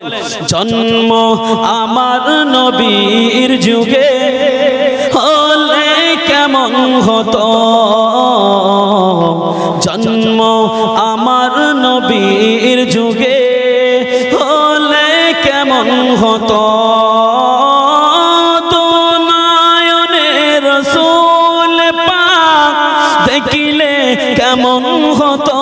জন্ম আমার নবীর যুগে হলে কেমন হতো? জন্ম আমার নবীর যুগে হলে কেমন হতো? কেমন হতো?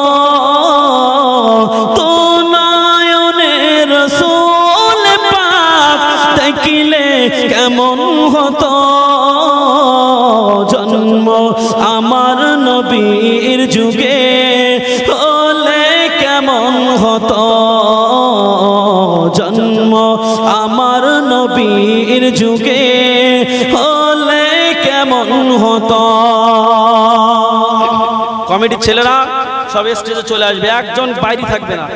দেখিলে কেমন হতো? জন্ম আমার নবীর যুগে হলে কেমন হতো? জন্ম আমার নবীর যুগে হলে কেমন হতো? কমিটির ছেলেরা সব স্টেজে চলে আসবে, একজন বাইরে থাকবে না।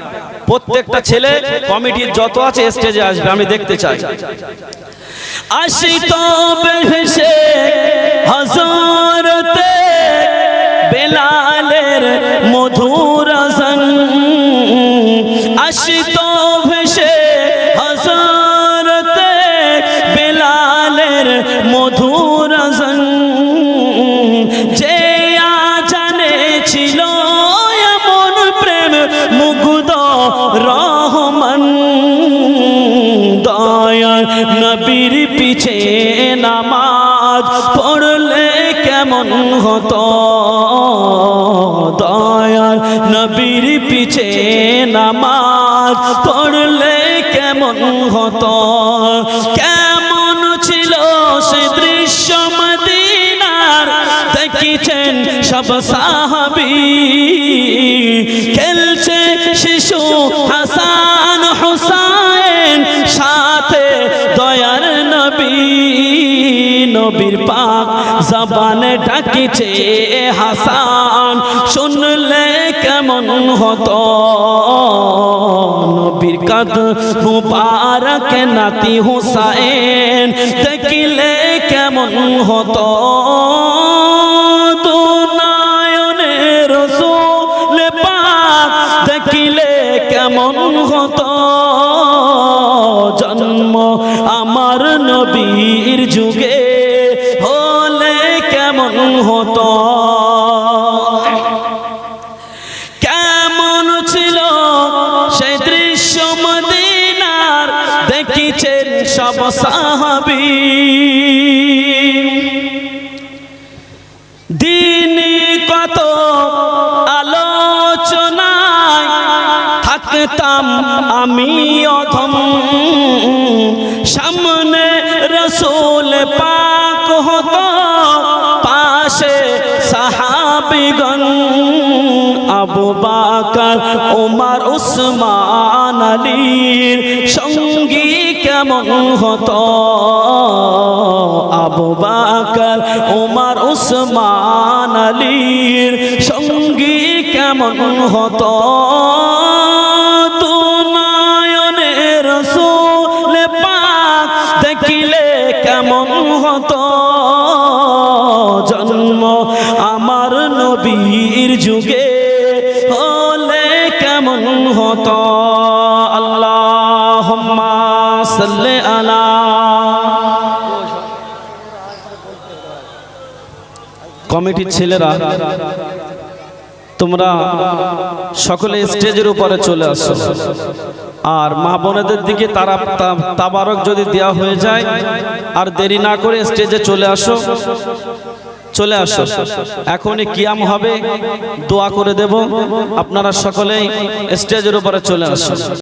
প্রত্যেকটা ছেলে কমিটির যত আছে স্টেজে আসবে, আমি দেখতে চাই। আসি তো ভেসে হজরতে বেলালের মধুর আসি তো ভেসে হজরতে বেলালের মধুর পড়লে কেমন হতো? দয়ার নবীর পিছে নামাজ পড়লে কেমন হতো? কেমন ছিল সে দৃশ্য মদিনার? দেখিছেন সব সাহাবি? খেলছে নবীর পাক জবানে ডাকিছে হাসান, শুনলে কেমন হতো? নবীর কাদ মুবারক নাতি হুসাইন, দেখিলে কেমন হতো? কেমন হতো? জন্ম আমার নবীর যুগে সব সাহাবি দিনে কত আলোচনায় থাকতাম আমি অধম। সামনে রসুল পাক হতো, পাশে সাহাবিগণ। আবু বাকার ওমার উসমান, আলীর সঙ্গী কেমন হতো আবু বাকার ওমার উসমান, আলীর সঙ্গী কেমন হতো? জন্ম যুগে হলে কেমন হতো? সাল্লে আলা। কমিটির ছেলেরা, তোমরা সকলে স্টেজের উপরে চলে আসো। আর মা বোনেদের দিকে তারা তাবারক যদি দেওয়া হয়ে যায়, আর দেরি না করে স্টেজে চলে আসো। চলে আসো। এখনই কিয়াম হবে, দোয়া করে দেব। আপনারা সকলেই স্টেজের উপরে চলে আসো